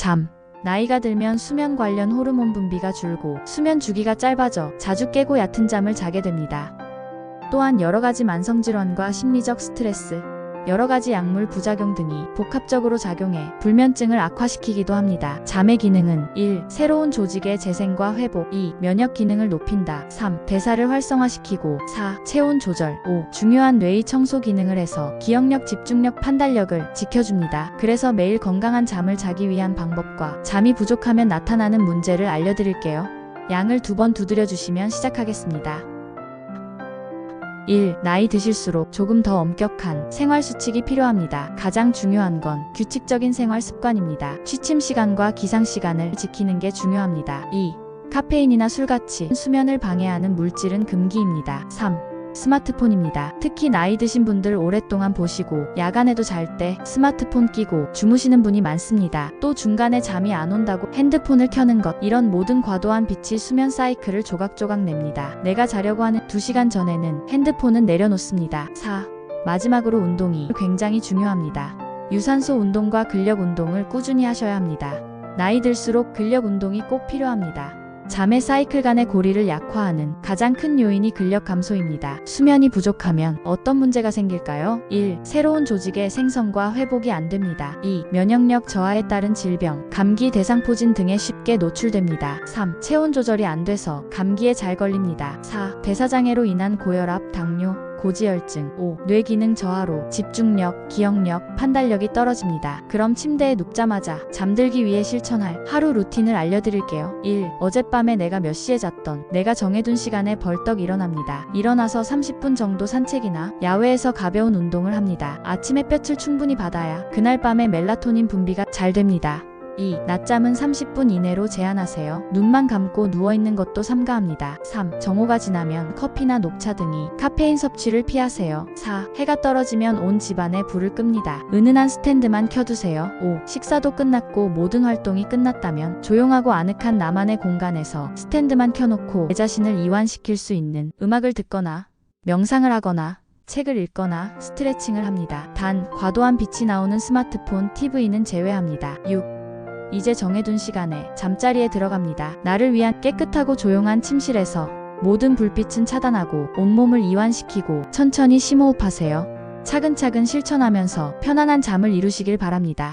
잠. 나이가 들면 수면 관련 호르몬 분비가 줄고 수면 주기가 짧아져 자주 깨고 얕은 잠을 자게 됩니다. 또한 여러 가지 만성 질환과 심리적 스트레스, 여러 가지 약물 부작용 등이 복합적으로 작용해 불면증을 악화시키기도 합니다. 잠의 기능은 1. 새로운 조직의 재생과 회복 2. 면역 기능을 높인다 3. 대사를 활성화시키고 4. 체온 조절 5. 중요한 뇌의 청소 기능을 해서 기억력, 집중력, 판단력을 지켜줍니다. 그래서 매일 건강한 잠을 자기 위한 방법과 잠이 부족하면 나타나는 문제를 알려드릴게요. 양을 두 번 두드려 주시면 시작하겠습니다. 1. 나이 드실수록 조금 더 엄격한 생활 수칙이 필요합니다. 가장 중요한 건 규칙적인 생활 습관입니다. 취침 시간과 기상 시간을 지키는 게 중요합니다. 2. 카페인이나 술같이 수면을 방해하는 물질은 금기입니다. 3. 스마트폰입니다. 특히 나이 드신 분들 오랫동안 보시고 야간에도 잘 때 스마트폰 끼고 주무시는 분이 많습니다. 또 중간에 잠이 안 온다고 핸드폰을 켜는 것 이런 모든 과도한 빛이 수면 사이클을 조각조각 냅니다. 내가 자려고 하는 2시간 전에는 핸드폰은 내려놓습니다. 4. 마지막으로 운동이 굉장히 중요합니다. 유산소 운동과 근력 운동을 꾸준히 하셔야 합니다. 나이 들수록 근력 운동이 꼭 필요합니다. 잠의 사이클 간의 고리를 약화하는 가장 큰 요인이 근력 감소입니다. 수면이 부족하면 어떤 문제가 생길까요? 1. 새로운 조직의 생성과 회복이 안 됩니다. 2. 면역력 저하에 따른 질병, 감기, 대상포진 등에 쉽게 노출됩니다. 3. 체온 조절이 안 돼서 감기에 잘 걸립니다. 4. 대사장애로 인한 고혈압, 당뇨, 고지혈증 5. 뇌 기능 저하로 집중력, 기억력, 판단력이 떨어집니다. 그럼 침대에 눕자마자 잠들기 위해 실천할 하루 루틴을 알려드릴게요. 1. 어젯밤에 내가 몇 시에 잤던 내가 정해둔 시간에 벌떡 일어납니다. 일어나서 30분 정도 산책이나 야외에서 가벼운 운동을 합니다. 아침 햇볕을 충분히 받아야 그날 밤에 멜라토닌 분비가 잘 됩니다. 2. 낮잠은 30분 이내로 제한하세요. 눈만 감고 누워있는 것도 삼가합니다. 3. 정오가 지나면 커피나 녹차 등이 카페인 섭취를 피하세요. 4. 해가 떨어지면 온 집안에 불을 끕니다. 은은한 스탠드만 켜두세요. 5. 식사도 끝났고 모든 활동이 끝났다면 조용하고 아늑한 나만의 공간에서 스탠드만 켜놓고 내 자신을 이완시킬 수 있는 음악을 듣거나 명상을 하거나 책을 읽거나 스트레칭을 합니다. 단, 과도한 빛이 나오는 스마트폰, TV는 제외합니다. 6. 이제 정해둔 시간에 잠자리에 들어갑니다. 나를 위한 깨끗하고 조용한 침실에서 모든 불빛은 차단하고 온몸을 이완시키고 천천히 심호흡하세요. 차근차근 실천하면서 편안한 잠을 이루시길 바랍니다.